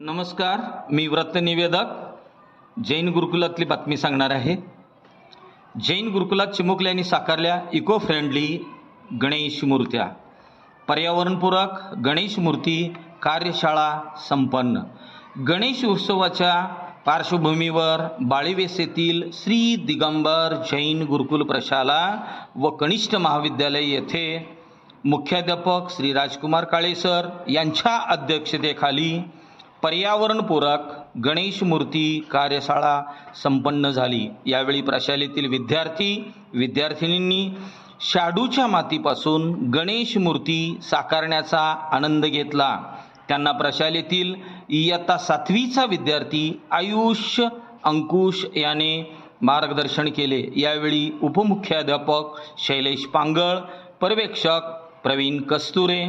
नमस्कार मी व्रत निवेदक जैन गुरुकुलातली बातमी सांगणार आहे. जैन गुरुकुलात चिमुकल्यांनी साकारल्या इको फ्रेंडली गणेश मूर्त्या. पर्यावरणपूरक गणेश मूर्ती कार्यशाळा संपन्न. गणेश उत्सवाच्या पार्श्वभूमीवर बाळीवेस येथील श्री दिगंबर जैन गुरुकुल प्रशाला व कनिष्ठ महाविद्यालय येथे मुख्याध्यापक श्री राजकुमार काळे सर यांच्या अध्यक्षतेखाली पर्यावरणपूरक गणेश मूर्ती कार्यशाळा संपन्न झाली. यावेळी प्रशालेतील विद्यार्थी विद्यार्थिनींनी शाडूच्या मातीपासून गणेश मूर्ती साकारण्याचा आनंद घेतला. त्यांना प्रशालेतील इयत्ता सातवीचा विद्यार्थी आयुष अंकुश याने मार्गदर्शन केले. यावेळी उपमुख्याध्यापक शैलेश पांगळ पर्यवेक्षक प्रवीण कस्तुरे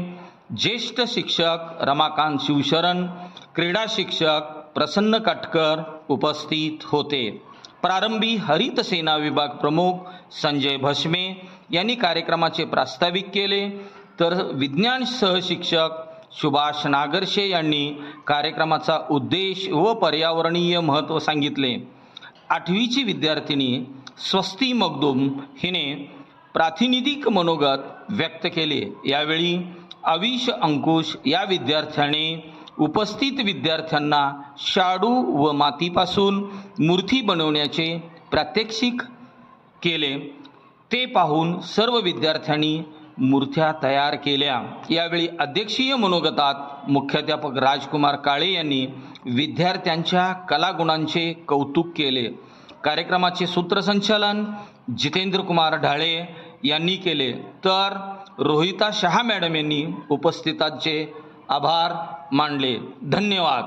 ज्येष्ठ शिक्षक रमाकांत शिवशरण क्रीडा शिक्षक प्रसन्न काटकर उपस्थित होते. प्रारंभी हरित सेना विभाग प्रमुख संजय भस्मे यांनी कार्यक्रमाचे प्रास्ताविक केले. तर विज्ञान सहशिक्षक सुभाष नागरशे यांनी कार्यक्रमाचा उद्देश व पर्यावरणीय महत्त्व सांगितले. आठवीची विद्यार्थिनी स्वस्ती मगदुम हिने प्रातिनिधिक मनोगत व्यक्त केले. यावेळी अविश अंकुश या विद्यार्थ्याने उपस्थित विद्यार्थ्यांना शाडू व मातीपासून मूर्ती बनवण्याचे प्रात्यक्षिक केले. ते पाहून सर्व विद्यार्थ्यांनी मूर्त्या तयार केल्या. यावेळी अध्यक्षीय मनोगतात मुख्याध्यापक राजकुमार काळे यांनी विद्यार्थ्यांच्या कलागुणांचे कौतुक केले. कार्यक्रमाचे सूत्रसंचालन जितेंद्र कुमार ढाळे यांनी केले. तर रोहिता शहा मॅडम यांनी उपस्थितांचे आभार मानले. धन्यवाद.